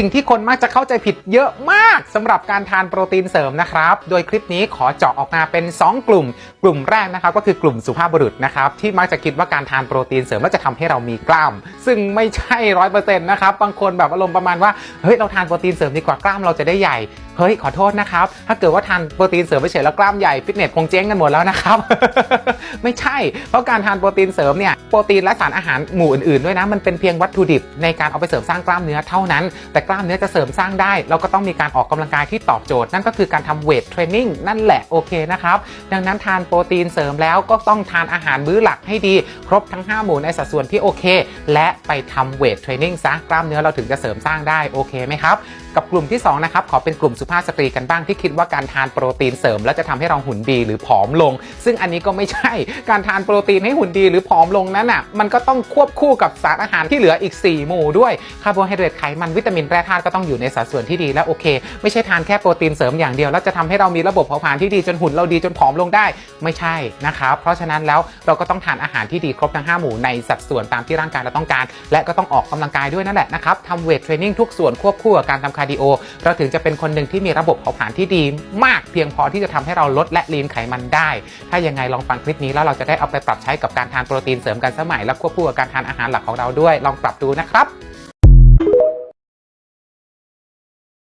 สิ่งที่คนมักจะเข้าใจผิดเยอะมากสำหรับการทานโปรตีนเสริมนะครับ โดยคลิปนี้ขอเจาะออกมาเป็น 2 กลุ่ม กลุ่มแรกนะครับก็คือกลุ่มสุภาพบุรุษนะครับที่มักจะคิดว่าการทานโปรตีนเสริมแล้วจะทำให้เรามีกล้าม ซึ่งไม่ใช่ร้อยเปอร์เซ็นต์นะครับบางคนแบบอารมณ์ประมาณว่าเฮ้ยเราทานโปรตีนเสริมดีกว่ากล้ามเราจะได้ใหญ่เฮ้ยขอโทษนะครับถ้าเกิดว่าทานโปรตีนเสริมไปเฉยแล้วกล้ามใหญ่ฟิตเนสคงเจ๊งกันหมดแล้วนะครับ ไม่ใช่ เพราะการทานโปรตีนเสริมเนี่ยโปรตีนและสารอาหารหมู่อื่นๆด้วยนะมันเป็นเพียงวัตถุดิบในการเอาไปเสริมสร้างกล้ามเนื้อเท่านั้น แต่กล้ามเนื้อจะเสริมสร้างได้ เราก็ต้องมีการออกกำลังกายที่ตอบโจทย์นั่นก็คือการทำเวทเทรนนิ่งนั่นแหละโอเคนะครับดังนั้นทานโปรตีนเสริมแล้วก็ต้องทานอาหารมื้อหลักให้ดี ครบทั้ง 5 หมู่ในสัดส่วนที่โอเค และไปทำเวทเทรนนิ่งซะกล้ามเนื้อเราถึงจะเสริมสร้างได้โอเคไหมครับ กับกลุ่มที่2นะครับขอเป็นกลุ่มสุภาพสตรีกันบ้างที่คิดว่าการทานโปรตีนเสริม แล้วจะทำให้เราหุ่นดีหรือผอมลง ซึ่งอันนี้ก็ไม่ใช่การทานโปรตีนให้หุ่นดีหรือผอมลงนั้นอะมันก็ต้องควบคู่กับสารอาหารที่เหลืออีก 4 หมู่ด้วยคาร์โบไฮเดรตไขมันวิตามินแร่ธาตุก็ต้องอยู่ในสัดส่วนที่ดีและโอเค ไม่ใช่ทานแค่โปรตีนเสริมอย่างเดียวแล้วจะทำให้เรามีระบบเผาผลาญที่ดีจนหุ่นเราดีจนผอมลงได้ไม่ใช่นะครับเพราะฉะนั้นแล้วเราก็ต้องทานอาหารที่ดีครบทั้ง 5 หมู่ในสัดส่วนตามที่ร่างกายเราต้องการ และก็ต้องออกกำลังกายด้วยนั่นแหละนะครับทำเวทเทรนนิ่งทุกส่วนควบคู่กับการทำคาร์ดิโอ เราถึงจะเป็นคนหนึ่งที่มีระบบเผาผลาญที่ดีมากเพียงพอที่จะทำให้เราลดและลีนไขมันได้ ถ้ายังไงลองฟังคลิปนี้แล้วเราจะได้เอาไปปรับใช้กับการทานโปรตีนเสริมกันสมัยและควบคู่กับการทานอาหารหลักของเราด้วย ลองปรับดูนะครับ